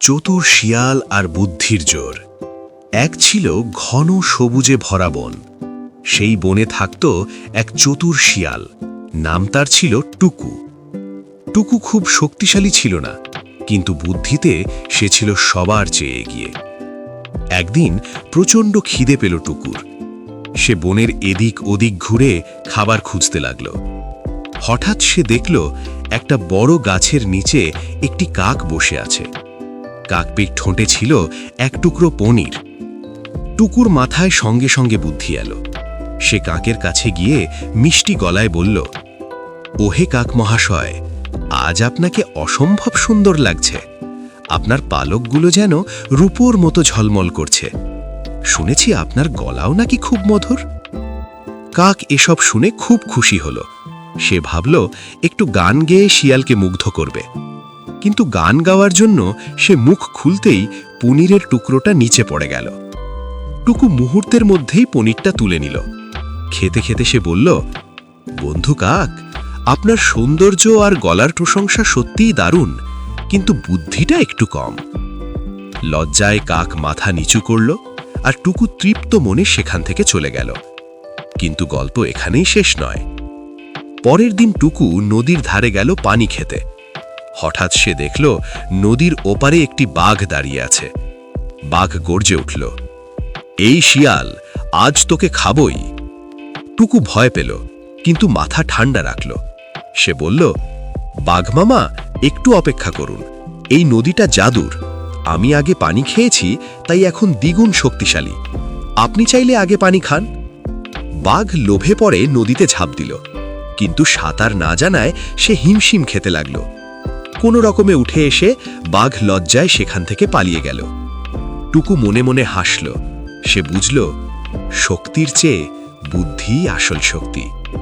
চতুর শিয়াল আর বুদ্ধির জোর। এক ছিল ঘন সবুজে ভরা বন। সেই বনে থাকত এক চতুর শিয়াল। নাম তার ছিল টুকু। টুকু খুব শক্তিশালী ছিল না, কিন্তু বুদ্ধিতে সে ছিল সবার চেয়ে এগিয়ে। একদিন প্রচণ্ড খিদে পেল টুকুর। সে বনের এদিক ওদিক ঘুরে খাবার খুঁজতে লাগল। হঠাৎ সে দেখল একটা বড় গাছের নিচে একটি কাক বসে আছে। কাকপির ঠোঁটে ছিল এক টুকরো পনির। টুকুর মাথায় সঙ্গে সঙ্গে বুদ্ধি এলো। সে কাকের কাছে গিয়ে মিষ্টি গলায় বলল, ওহে কাক মহাশয়, আজ আপনাকে অসম্ভব সুন্দর লাগছে। আপনার পালকগুলো যেন রূপোর মতো ঝলমল করছে। শুনেছি আপনার গলাও নাকি খুব মধুর? কাক এসব শুনে খুব খুশি হলো। সে ভাবল, একটু গান গেয়ে শিয়ালকে মুগ্ধ করবে। কিন্তু গান গাওয়ার জন্য সে মুখ খুলতেই পনিরের টুকরোটা নিচে পড়ে গেল। টুকু মুহূর্তের মধ্যেই পনিরটা তুলে নিল। খেতে খেতে সে বলল, বন্ধু কাক, আপনার সৌন্দর্য আর গলার প্রশংসা সত্যিই দারুণ, কিন্তু বুদ্ধিটা একটু কম। লজ্জায় কাক মাথা নিচু করল আর টুকু তৃপ্ত মনে সেখান থেকে চলে গেল। কিন্তু গল্প এখানেই শেষ নয়। পরের দিন টুকু নদীর ধারে গেল পানি খেতে। হঠাৎ সে দেখল নদীর ওপারে একটি বাঘ দাঁড়িয়ে আছে। বাঘ গর্জে উঠল, এই শিয়াল, আজ তোকে খাবই। টুকু ভয় পেল, কিন্তু মাথা ঠান্ডা রাখল। সে বলল, বাঘ মামা, একটু অপেক্ষা করুন। এই নদীটা জাদুর। আমি আগে পানি খেয়েছি, তাই এখন দ্বিগুণ শক্তিশালী। আপনি চাইলে আগে পানি খান। বাঘ লোভে পড়ে নদীতে ঝাঁপ দিল, কিন্তু সাঁতার না জানায় সে হিমশিম খেতে লাগল। কোনো রকমে উঠে এসে বাঘ লজ্জায় সেখান থেকে পালিয়ে গেল। টুকু মনে মনে হাসল। সে বুঝল, শক্তির চেয়ে বুদ্ধি আসল শক্তি।